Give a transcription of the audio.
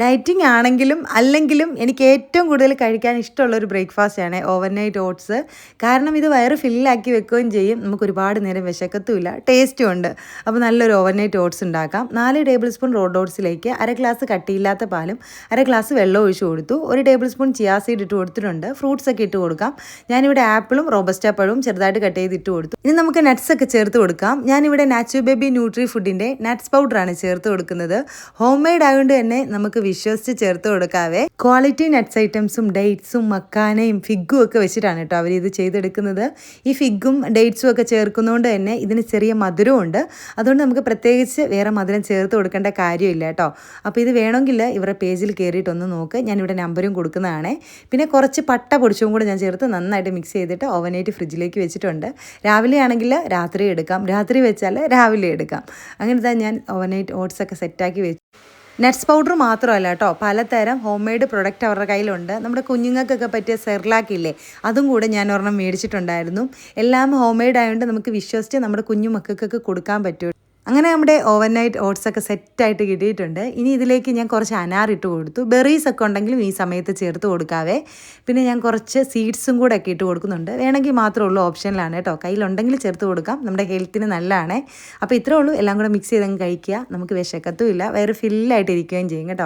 Dieting ആണെങ്കിലും അല്ലെങ്കിലും എനിക്ക് ഏറ്റവും കൂടുതൽ കഴിക്കാൻ ഇഷ്ടമുള്ള ഒരു ബ്രേക്ക്ഫാസ്റ്റാണ് ഓവർനൈറ്റ് ഓട്സ്. കാരണം ഇത് വയറ് ഫില്ലാക്കി വെക്കുകയും ചെയ്യും. നമുക്ക് ഒരുപാട് നേരം വിശക്കത്തുമില്ല. ടേസ്റ്റും ഉണ്ട്. അപ്പോൾ നല്ലൊരു ഓവർനൈറ്റ് ഓട്സ് ഉണ്ടാക്കാം. നാല് ടേബിൾ സ്പൂൺ റോഡ് ഓട്സിലേക്ക് അര ഗ്ലാസ് കട്ടിയില്ലാത്ത പാലും അര ഗ്ലാസ് വെള്ളം ഒഴിച്ചു കൊടുത്തു. ഒരു ടേബിൾ സ്പൂൺ ചിയാ സീഡ് ഇട്ട് കൊടുത്തിട്ടുണ്ട്. ഫ്രൂട്ട്സ് ഒക്കെ ഇട്ട് കൊടുക്കാം. ഞാനിവിടെ ആപ്പിളും റോബസ്റ്റ പഴവും ചെറുതായിട്ട് കട്ട് ചെയ്ത് ഇട്ട് കൊടുത്തു. ഇനി നമുക്ക് നട്ട്സ് ഒക്കെ ചേർത്ത് കൊടുക്കാം. ഞാനിവിടെ നാച്ചു ബേബി ന്യൂട്രി ഫുഡിന്റെ നട്ട്സ് പൗഡറാണ് ചേർത്ത് കൊടുക്കുന്നത്. ഹോം മെയ്ഡ് ആയതുകൊണ്ട് തന്നെ നമുക്ക് വിശ്വസിച്ച് ചേർത്ത് കൊടുക്കാവേ. ക്വാളിറ്റി നട്ട്സ് ഐറ്റംസും ഡേറ്റ്സും മക്കാനയും ഫിഗും ഒക്കെ വെച്ചിട്ടാണ് കേട്ടോ അവർ ഇത് ചെയ്തെടുക്കുന്നത്. ഈ ഫിഗും ഡേറ്റ്സും ഒക്കെ ചേർക്കുന്നതുകൊണ്ട് തന്നെ ഇതിന് ചെറിയ മധുരവും ഉണ്ട്. അതുകൊണ്ട് നമുക്ക് പ്രത്യേകിച്ച് വേറെ മധുരം ചേർത്ത് കൊടുക്കേണ്ട കാര്യമില്ല കേട്ടോ. അപ്പോൾ ഇത് വേണമെങ്കിൽ ഇവരുടെ പേജിൽ കയറിയിട്ടൊന്ന് നോക്ക്. ഞാനിവിടെ നമ്പരും കൊടുക്കുന്നതാണ്. പിന്നെ കുറച്ച് പട്ട പൊടിച്ചും കൂടെ ഞാൻ ചേർത്ത് നന്നായിട്ട് മിക്സ് ചെയ്തിട്ട് ഓവനായിട്ട് ഫ്രിഡ്ജിലേക്ക് വെച്ചിട്ടുണ്ട്. രാവിലെ ആണെങ്കിൽ രാത്രി എടുക്കാം. രാത്രി വെച്ചാൽ രാവിലെ എടുക്കാം. അങ്ങനെ ഞാൻ ഓവനായിട്ട് ഓട്സൊക്കെ സെറ്റാക്കി വെച്ചു നട്ട്സ് പൗഡർ മാത്രമല്ല കേട്ടോ. പലതരം ഹോം മെയ്ഡ് പ്രൊഡക്റ്റ് അവരുടെ കയ്യിലുണ്ട്. നമ്മുടെ കുഞ്ഞുങ്ങൾക്കൊക്കെ പറ്റിയ സെർലാക്കില്ലേ അതും കൂടെ ഞാൻ ഒരെണ്ണം മേടിച്ചിട്ടുണ്ടായിരുന്നു. എല്ലാം ഹോം മെയ്ഡ് ആയതുകൊണ്ട് നമുക്ക് വിശ്വസിച്ച് നമ്മുടെ കുഞ്ഞു മക്കൾക്കൊക്കെ കൊടുക്കാൻ പറ്റും. അങ്ങനെ നമ്മുടെ ഓവർനൈറ്റ് ഓട്സ് ഒക്കെ സെറ്റായിട്ട് കിട്ടിയിട്ടുണ്ട്. ഇനി ഇതിലേക്ക് ഞാൻ കുറച്ച് അനാർ ഇട്ട് കൊടുത്തു. ബെറീസ് ഒക്കെ ഉണ്ടെങ്കിലും ഈ സമയത്ത് ചേർത്ത് കൊടുക്കാവേ. പിന്നെ ഞാൻ കുറച്ച് സീഡ്സും കൂടെ ഒക്കെ ഇട്ട് കൊടുക്കുന്നുണ്ട്. വേണമെങ്കിൽ മാത്രമേ ഉള്ളൂ ഓപ്ഷനിലാണ് കേട്ടോ. കയ്യിലുണ്ടെങ്കിൽ ചേർത്ത് കൊടുക്കാം. നമ്മുടെ ഹെൽത്തിന് നല്ലതാണ്. അപ്പോൾ ഇത്രേ ഉള്ളൂ. എല്ലാം കൂടെ മിക്സ് ചെയ്തങ്ങ് കഴിക്കുക. നമുക്ക് വിശക്കത്തും ഇല്ല വേറെ ഫില്ലായിട്ട് ഇരിക്കുകയും ചെയ്യും കേട്ടോ.